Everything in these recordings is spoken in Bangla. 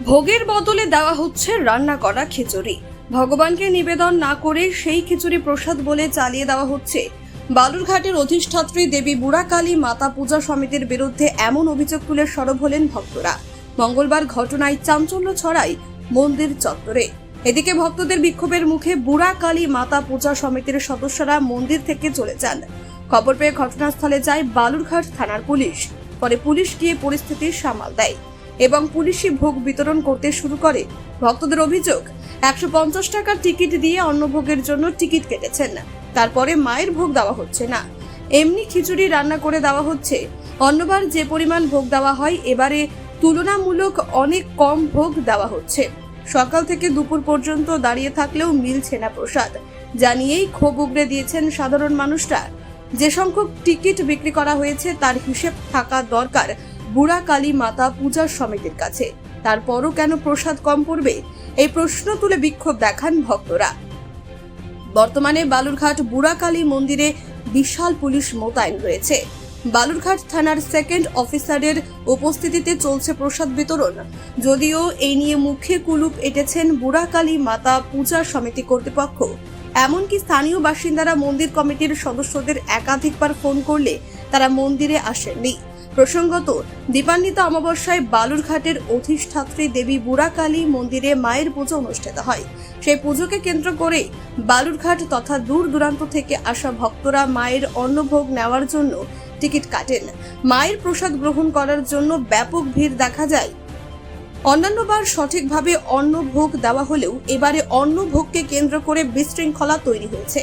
ভোগের বদলে দেওয়া হচ্ছে রান্না করা খিচুড়ি। ভগবানকে নিবেদন না করে সেই খিচুড়ি প্রসাদ বলে চালিয়ে দেওয়া হচ্ছে। বালুরঘাটের অধিষ্ঠাত্রী দেবী বুড়াকালী মাতা পূজা সমিতির বিরুদ্ধে এমন অভিযোগ তুলে সরব হলেন ভক্তরা। মঙ্গলবার ঘটনায় চাঞ্চল্য ছড়ায় মন্দির চত্বরে। এদিকে ভক্তদের বিক্ষোভের মুখে বুড়াকালী মাতা পূজা সমিতির সদস্যরা মন্দির থেকে চলে যান। খবর পেয়ে ঘটনাস্থলে যায় বালুরঘাট থানার পুলিশ। পরে পুলিশ গিয়ে পরিস্থিতি সামাল দেয়। এবং পুলিশি ভোগ বিতরণ করতে শুরু করে। ভক্তদের অভিযোগ, একশো পঞ্চাশ টাকার টিকিট দিয়ে অন্নভোগের জন্য টিকিট কেটেছেন। তারপরে মায়ের ভোগ দেওয়া হচ্ছে না। এমনি খিচুড়ি রান্না করে দেওয়া হচ্ছে। অন্যবার যে পরিমাণ ভোগ দেওয়া হয়, এবারে তুলনামূলক অনেক কম ভোগ দেওয়া হচ্ছে। সকাল থেকে দুপুর পর্যন্ত দাঁড়িয়ে থাকলেও মিলছে না প্রসাদ। জানিয়েই ক্ষোভ উগড়ে দিয়েছেন সাধারণ মানুষরা যে সংখ্যক টিকিট বিক্রি করা হয়েছে, তার হিসেব থাকা দরকার। বুড়া কালী মাতা পূজার সমিতির কাছে। তারপরও কেন প্রসাদ কম পড়বে? এই প্রশ্ন তুলে বিক্ষোভ দেখান ভক্তরা। বর্তমানে বালুরঘাট বুড়াকালী মন্দিরে বিশাল পুলিশ মোতায়েন রয়েছে। বালুরঘাট থানার সেকেন্ড অফিসারের উপস্থিতিতে চলছে প্রসাদ বিতরণ। যদিও এই নিয়ে মুখে কুলুপ এঁটেছেন বুড়াকালী মাতা পূজা সমিতি কর্তৃপক্ষ। এমনকি স্থানীয় বাসিন্দারা মন্দির কমিটির সদস্যদের একাধিকবার ফোন করলে তারা মন্দিরে আসেননি। প্রসঙ্গত, দীপান্বিত অমাবস্যায় বালুরঘাটের অধিষ্ঠাত্রী দেবী বুড়াকালী মন্দিরে মায়ের পুজো অনুষ্ঠিত হয়। সেই পুজোকে কেন্দ্র করে বালুরঘাট তথা দূর দূরান্ত থেকে আসা ভক্তরা মায়ের অন্নভোগ নেওয়ার জন্য টিকিট কাটেন। মায়ের প্রসাদ গ্রহণ করার জন্য ব্যাপক ভিড় দেখা যায়। অন্যান্যবার সঠিকভাবে অন্নভোগ দেওয়া হলেও এবারে অন্নভোগকে কেন্দ্র করে বিশৃঙ্খলা তৈরি হয়েছে।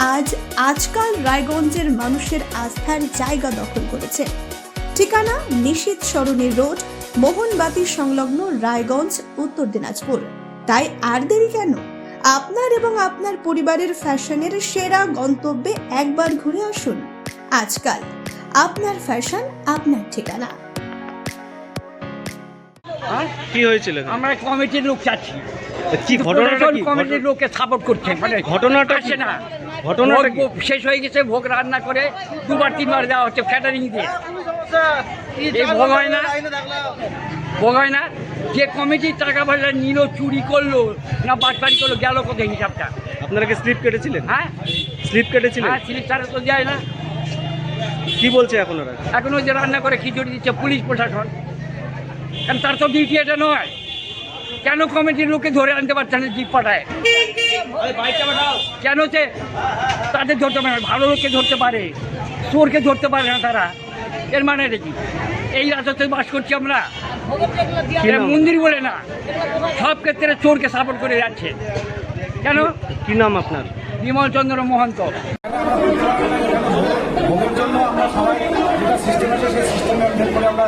আজ আজকাল রায়গঞ্জের মানুষের আস্থার জায়গা দখল করেছে। ঠিকানা নিশীত সরণী রোড মোহনবাতি সংলগ্ন রায়গঞ্জ উত্তর দিনাজপুর। তাই আর দেরি কেন? আপনার এবং আপনার পরিবারের ফ্যাশনের সেরা গন্তব্যে একবার ঘুরে আসুন। আজকাল আপনার ফ্যাশন আপনার ঠিকানা। হ্যাঁ? কি হয়েছিল আমরা কমিটির লোক চাচ্ছি কি ঘটনাটা কি? কমিটির লোককে সাপোর্ট করছে মানে ঘটনাটা না। ঘটনাটা শেষ হয়ে গেছে ভোগ রান্না করে দুবার তিনবার দেওয়া হচ্ছে ক্যাটারিং দিয়ে। এই ভোগ হয় না? ভোগ হয় না? যে কমিটির টাকা পয়সা নিল চুরি করল না বাটপারি করল গেল কোথায় হিসাবটা? আপনারা কি স্লিপ কেটেছিলেন? হ্যাঁ? স্লিপ কেটেছিলেন? হ্যাঁ সিলিপ ছাড়া তো যায় না। কি বলছে এখন ওরা? এখন ওই যে রান্না করে খিচুড়ি দিচ্ছে পুলিশ প্রশাসন। কারণ তার তো ডিউটি এটা নয়। কেন কমিটির লোকে ধরে আনতে পারছে না জিপ পাঠায়? কেন সে তাদের ধরতে পারে না? ভালো লোককে ধরতে পারে চোরকে ধরতে পারে না তারা। এর মানে দেখি এই রাজত্বে বাস করছি আমরা। এরা মন্দির বলে না। সব ক্ষেত্রে চোরকে সাপোর্ট করে যাচ্ছে। কেন? কি নাম আপনার? বিমল চন্দ্র মহন্ত। আমরা সবাই সিস্টেম আছে সেই সিস্টেম মেনটেন করে আমরা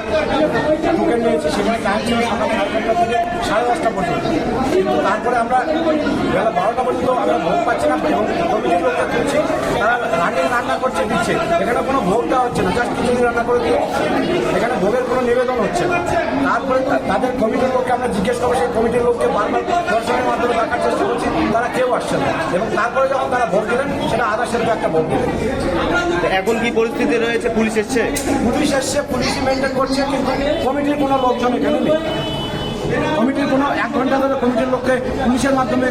টোকেন নিয়েছি। সেখানে টাইম ছিল সকাল সাড়ে থেকে সাড়ে দশটা পর্যন্ত। কিন্তু তারপরে আমরা বেলা বারোটা পর্যন্ত আমরা ভোগ পাচ্ছি না, এবং কমিটির লোকটা তুলছি তারা রান্না রান্না করছে, দিচ্ছে। এখানে কোনো ভোগ দেওয়া হচ্ছে না, জাস্ট খিচুড়ি রান্না করে দিয়ে এখানে ভোগের কোনো নিবেদন হচ্ছে না। তারপরে তাদের কমিটির লোককে আমরা জিজ্ঞেস করব, সেই কমিটির লোককে বারবার দর্শনের মাধ্যমে দেখার চেষ্টা করছি, তারা কেউ আসছে না। এবং তারপরে যখন তারা ভোট দিলেন সেটা একটা এখন কি পরিস্থিতি রয়েছে? পুলিশ এসছে? পুলিশ এসছে পুলিশ মেনটেন করছে কিন্তু কমিটির কোনো লোকজন এখানে নেই। কমিটির কোনো এক ঘণ্টা ধরে কমিটির লোককে পুলিশের মাধ্যমে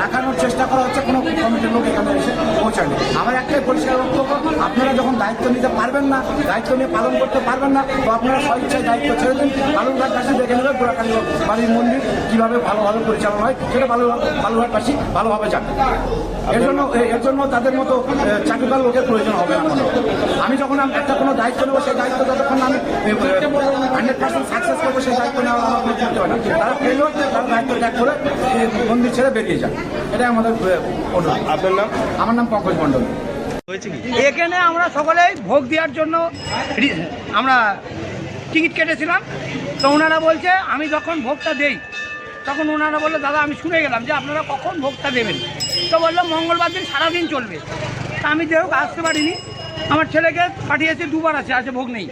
দেখানোর চেষ্টা করা হচ্ছে, কোনো কমিটির লোক এখানে এসে পৌঁছায়নি। আমার একটাই পরিষ্কার বক্তব্য, আপনারা যখন দায়িত্ব নিতে পারবেন না, দায়িত্ব নিয়ে পালন করতে পারবেন না, তো আপনারা স্বইচ্ছায় দায়িত্ব ছেড়ে দিন। বালুরঘাট পাশে দেখে নেবে গোড়াকালী বাড়ির মন্দির কীভাবে ভালোভাবে পরিচালনা হয়, সেটা বালু বালুরঘাট পাশে ভালোভাবে যাবে এর জন্য এর জন্য তাদের মতো চাকরিপাল লোকের প্রয়োজন হবে না আমি যখন একটা কোনো দায়িত্ব নেব, সেই দায়িত্ব যতক্ষণ আমি হান্ড্রেড পার্সেন্ট সাকসেস করব, সেই দায়িত্ব নেওয়া আমার হবে না। তারা ফেল তারা দায়িত্ব ত্যাগ করে মন্দির ছেড়ে বেরিয়ে যায় এটাই আমাদের আপনার নাম? আমার নাম পঙ্কজ মণ্ডল। এখানে আমরা সকলেই ভোগ দেওয়ার জন্য আমরা টিকিট কেটেছিলাম। তো ওনারা বলছে আমি যখন ভোগটা দেই তখন ওনারা বলল দাদা আমি শুনে গেলাম যে আপনারা কখন ভোগটা দেবেন? তো বলল মঙ্গলবার দিন সারাদিন চলবে। তা আমি যে হোক আসতে পারিনি। আমার ছেলেকে পাঠিয়েছি দুবার আছে আছে ভোগ নেই।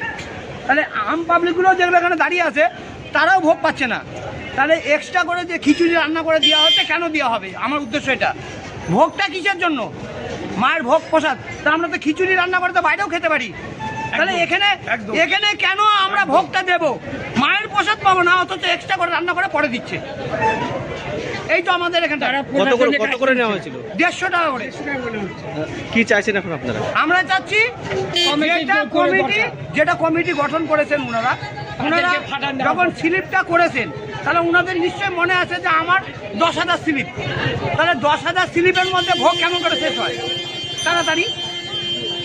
তাহলে আম পাবলিকগুলো যেগুলো এখানে দাঁড়িয়ে আছে তারাও ভোগ পাচ্ছে না। তাহলে এক্সট্রা করে যে খিচুড়ি রান্না করে দেওয়া হচ্ছে কেন দেওয়া হবে? আমার উদ্দেশ্য এটা। ভোগটা কিসের জন্য? মায়ের ভোগ প্রসাদ। তা আমরা তো খিচুড়ি রান্না করে তো বাইরেও খেতে পারি। তাহলে এখানে এখানে কেন আমরা ভোগটা দেব? মায়ের প্রসাদ পাবো না অথচ এক্সট্রা করে রান্না করে পরে দিচ্ছে। এই তো আমাদের এখানটা। কত করে নেওয়া হয়েছিল? দেড়শো টাকা করে। কি চাইছেন এখন আপনারা? আমরা চাচ্ছি কমিটি যেটা কমিটি গঠন করেছেন ওনারা ওনারা যখন স্লিপটা করেছেন তাহলে ওনাদের নিশ্চয়ই মনে আছে যে আমার দশ হাজার স্লিপ। তাহলে দশ হাজার স্লিপের মধ্যে ভোগ কেমন করে শেষ হয়? তাড়াতাড়ি।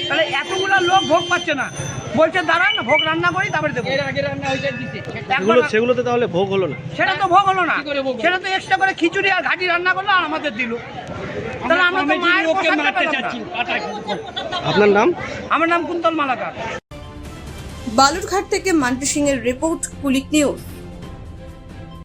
তাহলে এতগুলো লোক ভোগ পাচ্ছে না। বলছে দাঁড়ান ভোগ রান্না করি তারপরে দেবো। সেগুলো একবার- তাহলে ভোগ হলো না। সেটা তো ভোগ হলো না। সেটা তো এক্সট্রা করে খিচুড়ি আর ঘাটি রান্না করল আর আমাদের দিল। তাহলে আমরা তো মায়ের। আপনার নাম? আমার নাম কুন্তল মালাকার। বালুরঘাট থেকে মান্টু সিং এর রিপোর্ট কুলিক নিউজ।